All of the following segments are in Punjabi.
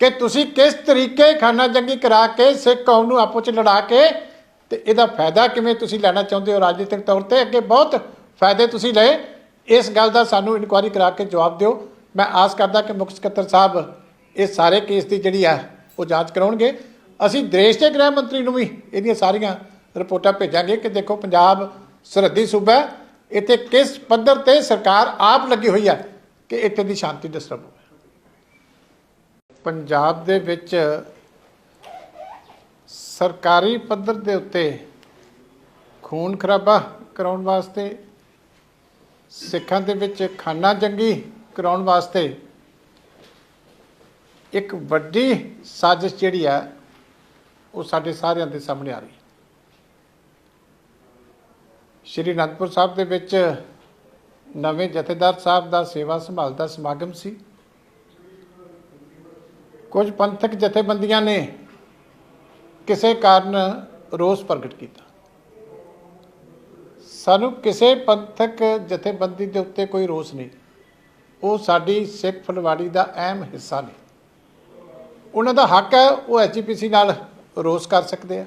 ਕਿ ਤੁਸੀਂ ਕਿਸ ਤਰੀਕੇ ਖਾਨਾ ਜੰਗੀ ਕਰਾ ਕੇ ਸਿੱਖ ਕੌਮ ਨੂੰ ਆਪੋ ਚ ਲੜਾ ਕੇ ਤੇ ਇਹਦਾ ਫਾਇਦਾ ਕਿਵੇਂ ਤੁਸੀਂ ਲੈਣਾ ਚਾਹੁੰਦੇ ਹੋ ਰਾਜਨੀਤਿਕ ਤੌਰ ਤੇ? ਅੱਗੇ ਬਹੁਤ ਫਾਇਦੇ ਤੁਸੀਂ ਲਏ। ਇਸ ਗੱਲ ਦਾ ਸਾਨੂੰ ਇਨਕੁਆਇਰੀ ਕਰਾ ਕੇ ਜਵਾਬ ਦਿਓ। ਮੈਂ ਆਸ ਕਰਦਾ ਕਿ ਮੁੱਖ ਸਕੱਤਰ ਸਾਹਿਬ ਇਹ ਸਾਰੇ ਕੇਸ ਦੀ ਜਿਹੜੀ ਆ, ਉਹ ਜਾਂਚ ਕਰਾਉਣਗੇ। ਅਸੀਂ ਦੇਸ਼ ਦੇ ਗ੍ਰਹਿ ਮੰਤਰੀ ਨੂੰ ਵੀ ਇਹਦੀਆਂ ਸਾਰੀਆਂ ਰਿਪੋਰਟਾਂ ਭੇਜਾਂਗੇ ਕਿ ਦੇਖੋ ਪੰਜਾਬ ਸਰਹੱਦੀ ਸੂਬਾ ਇੱਥੇ ਕਿਸ ਪੱਧਰ ਤੇ ਸਰਕਾਰ ਆਪ ਲੱਗੀ ਹੋਈ ਹੈ ਕਿ ਇੱਥੇ ਦੀ ਸ਼ਾਂਤੀ ਡਿਸਟਰਬ ਹੋਵੇ। ਪੰਜਾਬ ਦੇ ਵਿੱਚ ਸਰਕਾਰੀ ਪੱਧਰ ਦੇ ਉੱਤੇ ਖੂਨ ਖਰਾਬਾ ਕਰਾਉਣ ਵਾਸਤੇ, ਸਿੱਖਾਂ ਦੇ ਵਿੱਚ ਖਾਨਾ ਜੰਗੀ ਕਰਾਉਣ ਵਾਸਤੇ ਇੱਕ ਵੱਡੀ ਸਾਜ਼ਿਸ਼ ਜਿਹੜੀ ਆ ਉਹ ਸਾਡੇ ਸਾਰਿਆਂ ਦੇ ਸਾਹਮਣੇ ਆ ਰਹੀ। ਸ਼੍ਰੀ ਅਨੰਦਪੁਰ ਸਾਹਿਬ ਦੇ ਵਿੱਚ ਨਵੇਂ ਜਥੇਦਾਰ ਸਾਹਿਬ ਦਾ ਸੇਵਾ ਸੰਭਾਲ ਦਾ ਸਮਾਗਮ ਸੀ। ਕੁਝ ਪੰਥਕ ਜਥੇਬੰਦੀਆਂ ਨੇ ਕਿਸੇ ਕਾਰਨ ਰੋਸ ਪ੍ਰਗਟ ਕੀਤਾ। ਸਾਨੂੰ ਕਿਸੇ ਪੰਥਕ ਜਥੇਬੰਦੀ ਦੇ ਉੱਤੇ ਕੋਈ ਰੋਸ ਨਹੀਂ। ਉਹ ਸਾਡੀ ਸਿੱਖ ਫਲਵਾੜੀ ਦਾ ਅਹਿਮ ਹਿੱਸਾ ਨੇ। ਉਹਨਾਂ ਦਾ ਹੱਕ ਹੈ ਉਹ ਐਚਪੀਸੀ ਨਾਲ ਰੋਸ ਕਰ ਸਕਦੇ ਆ।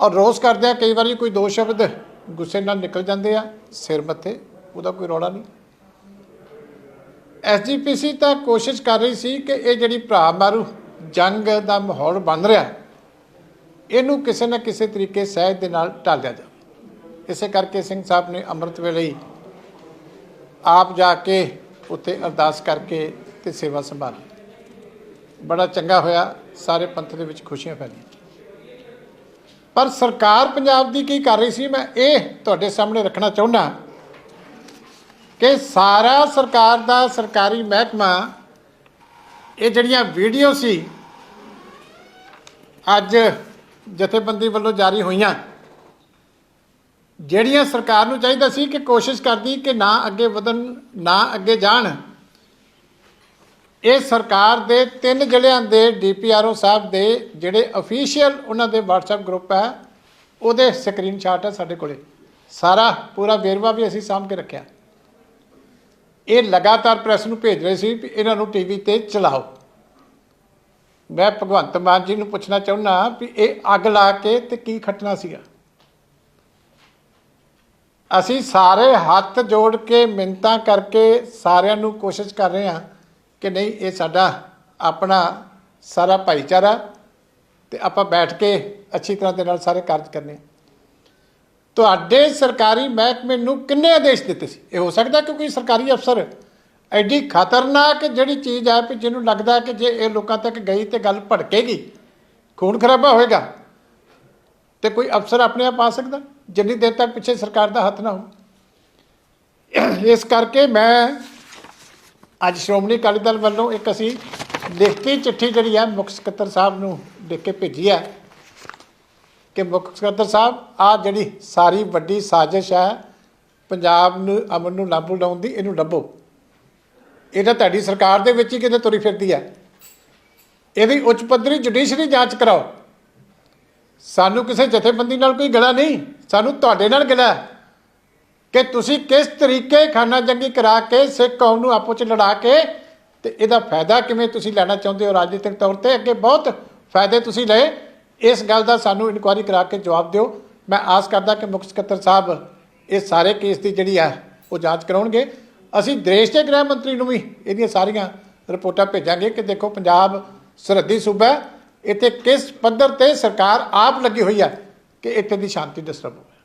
ਔਰ ਰੋਸ ਕਰਦੇ ਆ ਕਈ ਵਾਰੀ ਕੋਈ ਦੋ ਸ਼ਬਦ ਗੁੱਸੇ ਨਾਲ ਨਿਕਲ ਜਾਂਦੇ ਆ, ਸਿਰ ਮੱਥੇ, ਉਹਦਾ ਕੋਈ ਰੌਲਾ ਨਹੀਂ। ਐਸਜੀਪੀਸੀ ਤਾਂ ਕੋਸ਼ਿਸ਼ ਕਰ ਰਹੀ ਸੀ ਕਿ ਇਹ ਜਿਹੜੀ ਭਰਾ ਮਾਰੂ, ਜੰਗ ਦਾ ਮਾਹੌਲ ਬਣ ਰਿਹਾ ਇਹਨੂੰ ਕਿਸੇ ਨਾ ਕਿਸੇ ਤਰੀਕੇ ਸਹਿਜ ਦੇ ਨਾਲ ਟਾਲਿਆ ਜਾਵੇ। ਇਸੇ ਕਰਕੇ ਸਿੰਘ ਸਾਹਿਬ ਨੇ ਅੰਮ੍ਰਿਤ ਵੇਲੇ ਹੀ ਆਪ ਜਾ ਕੇ ਉੱਥੇ ਅਰਦਾਸ ਕਰਕੇ ਤੇ ਸੇਵਾ ਸੰਭਾਲੀ। ਬੜਾ ਚੰਗਾ ਹੋਇਆ, ਸਾਰੇ ਪੰਥ ਦੇ ਵਿੱਚ ਖੁਸ਼ੀਆਂ ਫੈਲੀਆਂ। ਪਰ ਸਰਕਾਰ ਪੰਜਾਬ ਦੀ ਕੀ ਕਰ ਰਹੀ ਸੀ, ਮੈਂ ਇਹ ਤੁਹਾਡੇ ਸਾਹਮਣੇ ਰੱਖਣਾ ਚਾਹੁੰਦਾ ਕਿ ਸਾਰਾ ਸਰਕਾਰ ਦਾ ਸਰਕਾਰੀ ਮਹਿਕਮਾ ਇਹ ਜਿਹੜੀਆਂ ਵੀਡੀਓ ਸੀ ਅੱਜ ਜਥੇਬੰਦੀ ਵੱਲੋਂ ਜਾਰੀ ਹੋਈਆਂ, ਜਿਹੜੀਆਂ ਸਰਕਾਰ ਨੂੰ ਚਾਹੀਦਾ ਸੀ ਕਿ ਕੋਸ਼ਿਸ਼ ਕਰਦੀ ਕਿ ਨਾ ਅੱਗੇ ਵਧਣ, ਨਾ ਅੱਗੇ ਜਾਣ, ਇਹ ਸਰਕਾਰ ਦੇ ਤਿੰਨ ਜ਼ਿਲ੍ਹਿਆਂ ਦੇ ਡੀਪੀਆਰਓ ਸਾਹਿਬ ਦੇ ਜਿਹੜੇ ਅਫੀਸ਼ੀਅਲ ਉਹਨਾਂ ਦੇ WhatsApp ਗਰੁੱਪ ਹੈ, ਉਹਦੇ ਸਕਰੀਨਸ਼ਾਟ ਹੈ ਸਾਡੇ ਕੋਲੇ। ਸਾਰਾ ਪੂਰਾ ਵੇਰਵਾ ਵੀ ਅਸੀਂ ਸਾਂਭ ਕੇ ਰੱਖਿਆ। ਇਹ ਲਗਾਤਾਰ ਪ੍ਰੈਸ ਨੂੰ ਭੇਜ ਰਹੇ ਸੀ ਵੀ ਇਹਨਾਂ ਨੂੰ ਟੀਵੀ ਤੇ ਚਲਾਓ। ਮੈਂ ਭਗਵੰਤ ਮਾਨ ਜੀ ਨੂੰ ਪੁੱਛਣਾ ਚਾਹੁੰਦਾ ਵੀ ਇਹ ਅੱਗ ਲਾ ਕੇ ਤੇ ਕੀ ਖੱਟਣਾ ਸੀਗਾ? ਅਸੀਂ ਸਾਰੇ ਹੱਥ ਜੋੜ ਕੇ ਮਿੰਤਾਂ ਕਰਕੇ ਸਾਰਿਆਂ ਨੂੰ ਕੋਸ਼ਿਸ਼ ਕਰ ਰਹੇ ਹਾਂ ਕਿ ਨਹੀਂ, ਇਹ ਸਾਡਾ ਆਪਣਾ ਸਾਰਾ ਭਾਈਚਾਰਾ ਤੇ ਆਪਾਂ ਬੈਠ ਕੇ ਅੱਛੀ ਤਰ੍ਹਾਂ ਦੇ ਨਾਲ ਸਾਰੇ ਕਾਰਜ ਕਰਨੇ। ਤੁਹਾਡੇ ਸਰਕਾਰੀ ਮਹਿਕਮੇ ਨੂੰ ਕਿੰਨੇ ਆਦੇਸ਼ ਦਿੱਤੇ ਸੀ? ਇਹ ਹੋ ਸਕਦਾ ਕਿਉਂਕਿ ਸਰਕਾਰੀ ਅਫਸਰ ਐਡੀ ਖਤਰਨਾਕ ਜਿਹੜੀ ਚੀਜ਼ ਆ ਕਿ ਜਿਹਨੂੰ ਲੱਗਦਾ ਕਿ ਜੇ ਇਹ ਲੋਕਾਂ ਤੱਕ ਗਈ ਤੇ ਗੱਲ ਭੜਕੇਗੀ, ਖੂਨ ਖਰਾਬਾ ਹੋਏਗਾ ਤੇ ਕੋਈ ਅਫਸਰ ਆਪਣੇ ਆਪ ਆ ਸਕਦਾ, ਜਿੰਨੀ ਦੇਰ ਤੱਕ ਪਿੱਛੇ ਸਰਕਾਰ ਦਾ ਹੱਥ ਨਾ ਹੋ ਇਸ ਕਰਕੇ ਮੈਂ ਅੱਜ ਸ਼੍ਰੋਮਣੀ ਅਕਾਲੀ ਦਲ ਵੱਲੋਂ ਇੱਕ ਅਸੀਂ ਲਿਖਤੀ ਚਿੱਠੀ ਜਿਹੜੀ ਹੈ ਮੁੱਖ ਸਕੱਤਰ ਸਾਹਿਬ ਨੂੰ ਲਿਖ ਕੇ ਭੇਜੀ ਹੈ। ਕਿ ਮੁੱਖ ਸਕੱਤਰ ਸਾਹਿਬ ਆ ਜਿਹੜੀ ਸਾਰੀ ਵੱਡੀ ਸਾਜ਼ਿਸ਼ ਹੈ, ਪੰਜਾਬ ਨੂੰ, ਅਮਨ ਨੂੰ ਲਾਭੂ ਲਾਉਣ ਦੀ, ਇਹਨੂੰ ਲੱਭੋ। ਇਹ ਤਾਂ ਤੁਹਾਡੀ ਸਰਕਾਰ ਦੇ ਵਿੱਚ ਹੀ ਕਿਤੇ ਤੁਰੀ ਫਿਰਦੀ ਹੈ। ਇਹਦੀ ਉੱਚ ਪੱਧਰੀ ਜੁਡੀਸ਼ਰੀ ਜਾਂਚ ਕਰਾਓ। ਸਾਨੂੰ ਕਿਸੇ ਜਥੇਬੰਦੀ ਨਾਲ ਕੋਈ ਗਲਾ ਨਹੀਂ। ਸਾਨੂੰ ਤੁਹਾਡੇ ਨਾਲ ਗਲਾ ਕਿ ਤੁਸੀਂ ਕਿਸ ਤਰੀਕੇ ਖਾਨਾ ਜੰਗੀ ਕਰਾ ਕੇ ਸਿੱਖ ਕੌਮ ਨੂੰ ਆਪੋ ਚ ਲੜਾ ਕੇ ਤੇ ਇਹਦਾ ਫਾਇਦਾ ਕਿਵੇਂ ਤੁਸੀਂ ਲੈਣਾ ਚਾਹੁੰਦੇ ਹੋ ਰਾਜਨੀਤਿਕ ਤੌਰ ਤੇ? ਅੱਗੇ ਬਹੁਤ ਫਾਇਦੇ ਤੁਸੀਂ ਲਏ। ਇਸ ਗੱਲ ਦਾ ਸਾਨੂੰ ਇਨਕੁਆਇਰੀ ਕਰਾ ਕੇ ਜਵਾਬ ਦਿਓ। ਮੈਂ ਆਸ ਕਰਦਾ ਕਿ ਮੁੱਖ ਸਕੱਤਰ ਸਾਹਿਬ ਇਹ ਸਾਰੇ ਕੇਸ ਦੀ ਜਿਹੜੀ ਆ, ਉਹ ਜਾਂਚ ਕਰਾਉਣਗੇ। ਅਸੀਂ ਦੇਸ਼ ਦੇ ਗ੍ਰਹਿ ਮੰਤਰੀ ਨੂੰ ਵੀ ਇਹਦੀਆਂ ਸਾਰੀਆਂ ਰਿਪੋਰਟਾਂ ਭੇਜਾਂਗੇ ਕਿ ਦੇਖੋ ਪੰਜਾਬ ਸਰਹੱਦੀ ਸੂਬਾ ਇੱਥੇ ਕਿਸ ਪੱਧਰ ਤੇ ਸਰਕਾਰ ਆਪ ਲੱਗੀ ਹੋਈ ਹੈ ਕਿ ਇੱਥੇ ਦੀ ਸ਼ਾਂਤੀ ਡਿਸਟਰਬ ਹੋਵੇ।